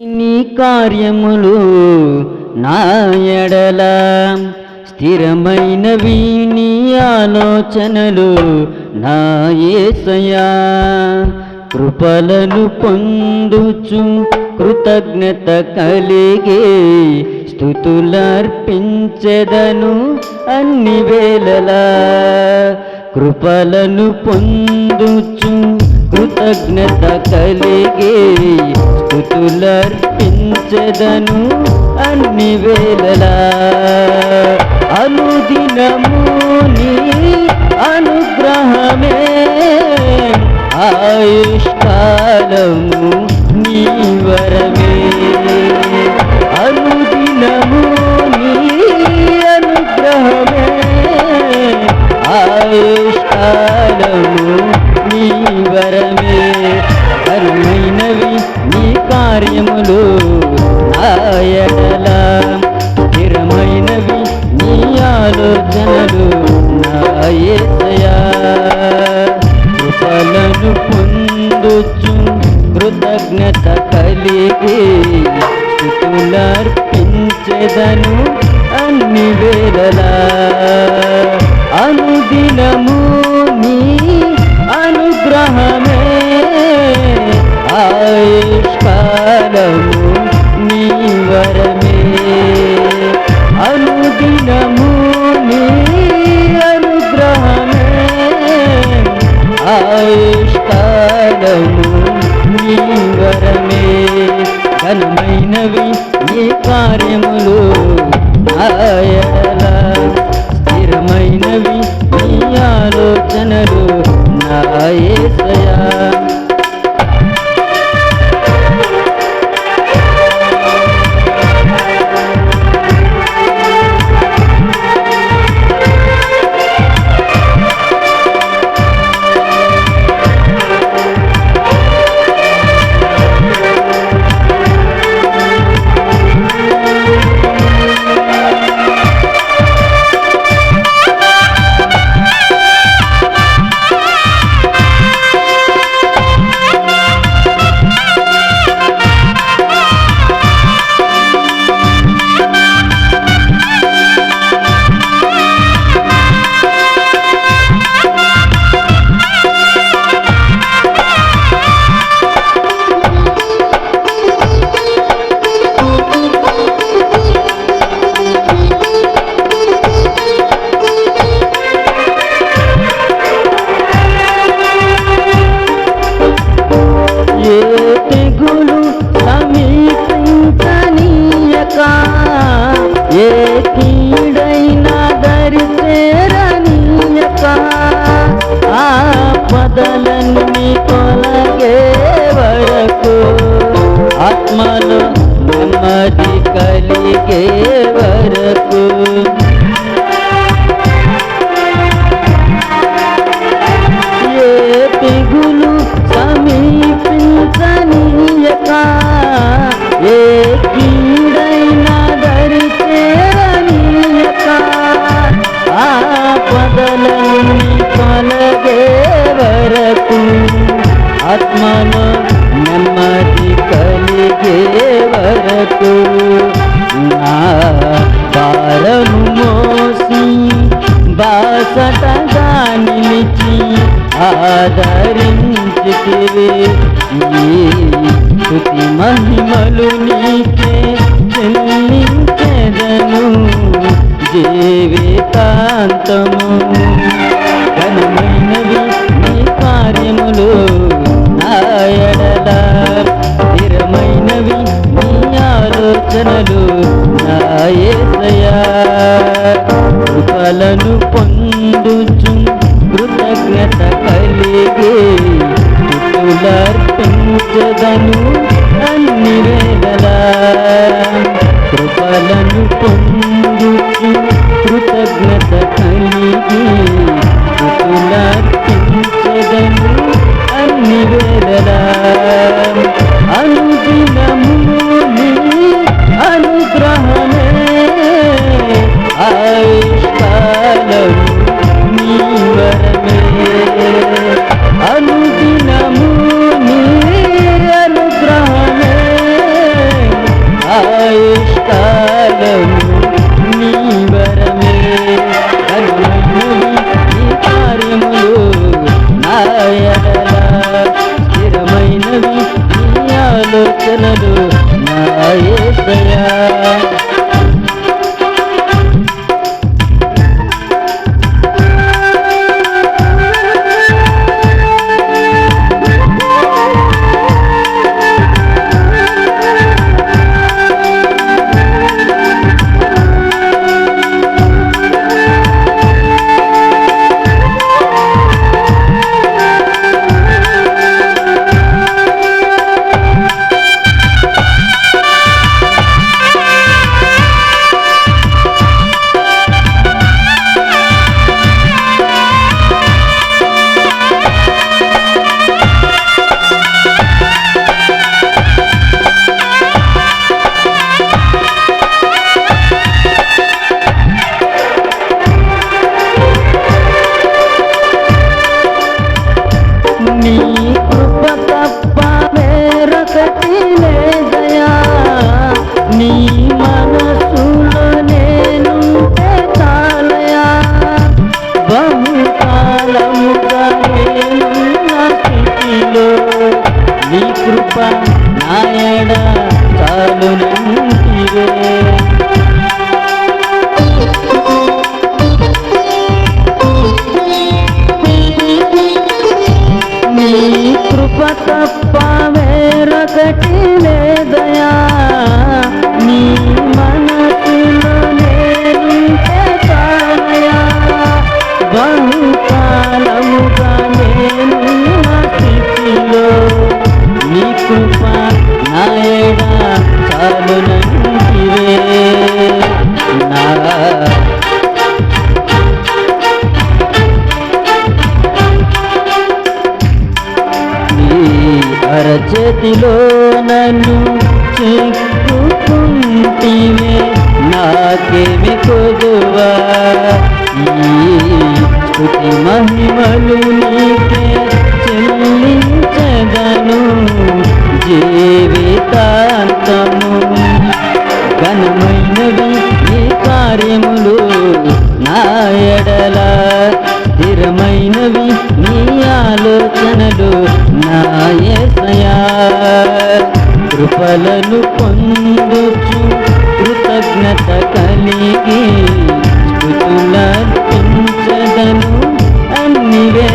నీ కార్యములు నా ఎడల. స్థిరమైనవి నీ ఆలోచనలు నాయేసయా కృపలను పొందుచు కృతజ్ఞత కలిగే స్థుతులర్పించెదను అన్ని వేళలా. కృపలను పొందుచు కృతజ్ఞత కలిగే స్థుతులర్పించెదను అన్ని వేళలా. అనుదినము నీ అనుగ్రహమే. ఆయుష్ కృతజ్ఞత కలిగి స్థుతులర్పించెదను అన్ని వేళలా. అనుదినము నీ అనుగ్రహమే. ఆయుష్కాలము నీ వరమే. అనుదినము నీ అనుగ్రహమే. ఆయుష్కాలము నీ ఘనమైనవి నీ కార్యములు ఆయల స్థిరమైనవి నీ ఆలోచనలు నాయసయా. నెమ్మది కలిగే భారము మోసి బాసటగా నిలిచి ఆదరించితివి. ఈ స్థుతి మహిమలు నీకే చెల్లించెదను జీవితాంతము ఘనమైనవి నీ కార్యములు నాయడల స్థిరమైనవి నీ ఆలోచనలు నాయసయా కృపలను పొందుచు కృతజ్ఞత కలిగి స్థుతులర్పించదను అన్ని వేళలా కృపలను పొందుచు కృతజ్ఞత కలిగి నీ కృప నాయడ చాలునంటివే నీ చేతిలో నన్ను చిక్కుకుంటివే. నాకేమి కొదువా? ఈ స్థుతి మహిమలు నీకే చెల్లించగను జీవితాంతము స్థిరమైనవి నీ ఆలోచనలు నాయసయా కృపలను పొందుచు కృతజ్ఞత కలిగి స్థుతులర్పించదను అన్నివే